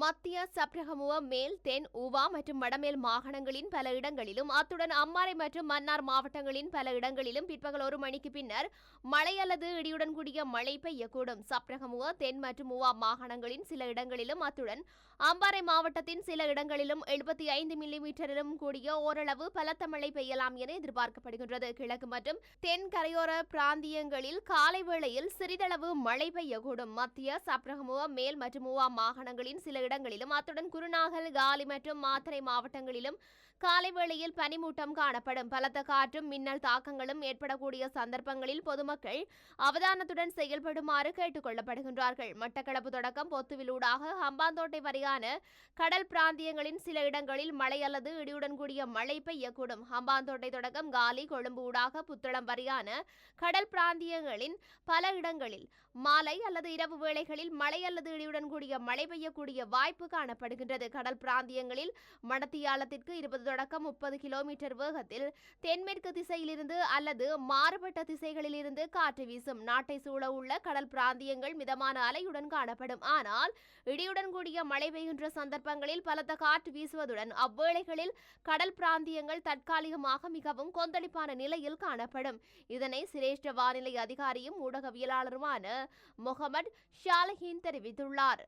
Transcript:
மத்திய சப்ரகமுவ மேல் தென் ஊவா மற்றும் வடமேல் மாகாணங்களின் பல இடங்களிலும் அத்துடன் அம்மாறை மற்றும் மன்னார் மாவட்டங்களின் பல இடங்களிலும் பிற்பகல் ஒரு மணிக்கு பின்னர் மழை அல்லது இடியுடன் கூடிய மழை பெய்யக்கூடும். சப்ரகமுவ தென் மற்றும் உவா மாகாணங்களின் சில இடங்களிலும் அத்துடன் அம்பாறை மாவட்டத்தின் சில இடங்களிலும் எழுபத்தி ஐந்து மில்லிமீட்டரிலும் கூடிய ஓரளவு பலத்த மழை பெய்யலாம் என எதிர்பார்க்கப்படுகின்றது. கிழக்கு மற்றும் தென் கரையோர பிராந்தியங்களில் காலை வேளையில் சிறிதளவு மழை பெய்யக்கூடும். மத்திய சப்ரகமுவ மேல் மற்றும் உவா மாகாணங்களின் சில இடங்களிலும் அத்துடன் குருநாகல் காலி மற்றும் மாத்தறை மாவட்டங்களிலும் காலை வேளையில் பனிமூட்டம் காணப்படும். பலத்த காற்றும் மின்னல் தாக்கங்களும் ஏற்படக்கூடிய சந்தர்ப்பங்களில் பொதுமக்கள் அவதானத்துடன் செயல்படுமாறு கேட்டுக் கொள்ளப்படுகின்றார்கள் மட்டக்களப்பு தொடக்கம் பொத்துவிலூடாக ஹம்பாந்தோட்டை வரையான கடல் பிராந்தியங்களின் சில இடங்களில் மழை அல்லது இடியுடன் கூடிய மழை பெய்யக்கூடும். ஹம்பாந்தோட்டை தொடக்கம் காலி கொழும்பு ஊடாக புத்தளம் வரையான கடல் பிராந்தியங்களின் பல இடங்களில் மாலை அல்லது இரவு வேளைகளில் மழை அல்லது இடியுடன் கூடிய மழை பெய்யக்கூடிய வாய்ப்பு காணப்படுகின்றது. கடல் பிராந்தியங்களில் மடத்தியாலத்திற்கு இருபது தொடக்கம் முப்பது கிலோமீட்டர் வேகத்தில் தென்மேற்கு திசையிலிருந்து அல்லது மாறுபட்ட திசைகளிலிருந்து காற்று வீசும். நாட்டை சூழ உள்ள கடல் பிராந்தியங்கள் மிதமான அலையுடன் காணப்படும். ஆனால் இடியுடன் கூடிய மழை பெய்கின்ற சந்தர்ப்பங்களில் பலத்த காற்று வீசுவதுடன் அவ்வேளைகளில் கடல் பிராந்தியங்கள் தற்காலிகமாக மிகவும் கொந்தளிப்பான நிலையில் காணப்படும். இதனை சிரேஷ்ட வானிலை அதிகாரியும் ஊடகவியலாளருமான முகமது ஷாலஹீன் தெரிவித்துள்ளார்.